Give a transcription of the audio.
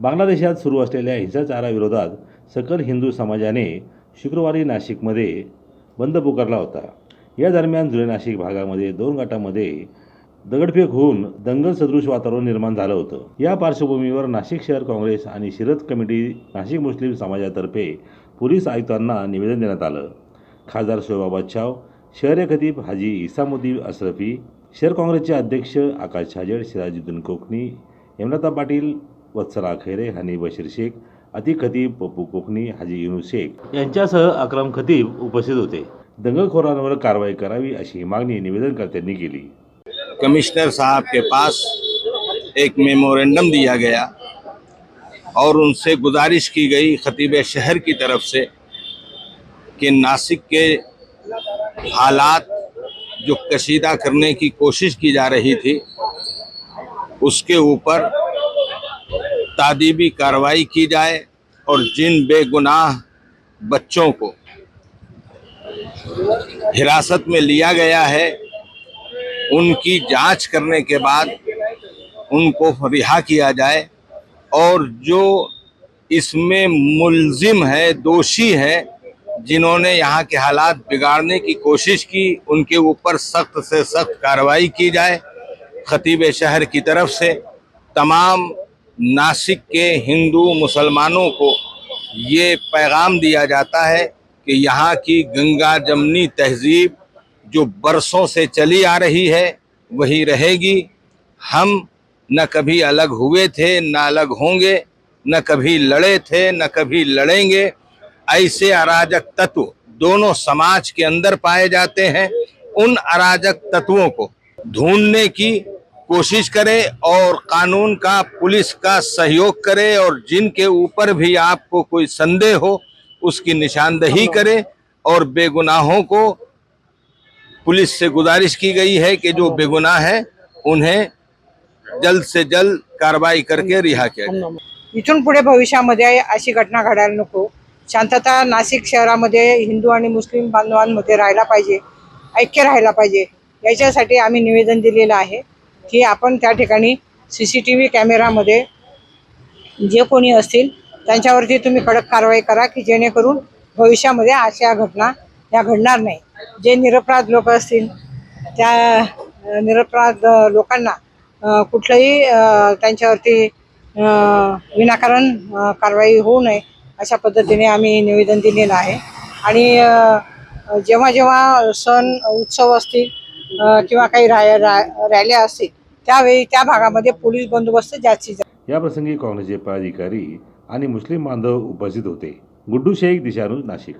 बांगलादेशात सुरू असलेल्या हिंसाचाराविरोधात सकल हिंदू समाजाने शुक्रवारी नाशिकमध्ये बंद पुकारला होता. या दरम्यान जुलै नाशिक भागामध्ये दोन गटामध्ये दगडफेक होऊन दंगल सदृश वातावरण निर्माण झालं होतं. या पार्श्वभूमीवर नाशिक शहर काँग्रेस आणि शिरत कमिटी नाशिक मुस्लिम समाजातर्फे पोलीस आयुक्तांना निवेदन देण्यात आलं. खासदार शोभा बच्छाव शहर खतीब हाजी इसामुद्दीन अशरफी शहर काँग्रेसचे अध्यक्ष आकाश छाजेड सिराजुद्दीन कोकणी हेमलता पाटील वत्सला खैरे हनी बशीर शेख अतिक खतीब पप्पू कोकणी हाजी युनुस शेख. यांच्यासह अक्रम खतीब उपस्थित होते. दंगलखोरांवर कारवाई करावी अशी मागणी निवेदनकर्त्यांनी केली. कमिश्नर साहब के पास एक मेमोरेंडम दिया गया और उनसे गुजारिश की गई खतीब शहर की तरफ़ से कि नासिक के हालात जो कशीदा करने की कोशिश की जा रही थी उसके ऊपर तादीबी कार्रवाई की जाए और जिन बेगुनाह बच्चों को हिरासत में लिया गया है, उनकी जाँच करने के बाद उनको रिहा किया जाए और जो इसमें मुलजिम है, दोषी है, जिन्होंने यहाँ के हालात बिगाड़ने की कोशिश की, उनके ऊपर सख्त से सख्त कार्रवाई की जाए, खतीब शहर की तरफ़ से तमाम नासिक के हिंदू मुसलमानों को ये पैगाम दिया जाता है कि यहाँ की गंगा जमनी तहजीब जो बरसों से चली आ रही है, वही रहेगी। हम न कभी अलग हुए थे, न अलग होंगे, न कभी लड़े थे, न कभी लड़ेंगे। ऐसे अराजक तत्व दोनों समाज के अंदर पाए जाते हैं। उन अराजक तत्वों को ढूँढने की कोशिश करे और कानून का पुलिस का सहयोग करे और जिनके ऊपर भी आपको कोई संदेह हो उसकी निशानदही करे और बेगुनाहों को पुलिस से गुजारिश की गई है कि जो बेगुनाह है उन्हें जल्द से जल्द कार्रवाई करके रिहा किया जाए। इथून पुढे भविष्यामध्ये अशी घटना घडायला नको. शांतता नाशिक शहरामध्ये हिंदू आणि मुस्लिम बांधवांमध्ये राहायला पाहिजे ऐक्य राहायला पाहिजे. याच्यासाठी आम्ही निवेदन दिलेलं आहे. की आपण त्या ठिकाणी सी सी टी व्ही कॅमेरामध्ये जे कोणी असतील त्यांच्यावरती तुम्ही कडक कारवाई करा की जेणेकरून भविष्यामध्ये अशा घटना या घडणार नाही. जे निरपराध लोक असतील त्या निरपराध लोकांना कुठलंही त्यांच्यावरती विनाकारण कारवाई होऊ नये अशा पद्धतीने आम्ही निवेदन दिलेलं आहे. आणि जेव्हा जेव्हा सण उत्सव असतील किंवा काही राय रा- रॅल्या असतील त्यावेळी त्या भागामध्ये पोलीस बंदोबस्त जास्तीत जास्त. याप्रसंगी काँग्रेसचे पदाधिकारी आणि मुस्लिम बांधव उपस्थित होते. गुड्डू शेख दिशानू नाशिक.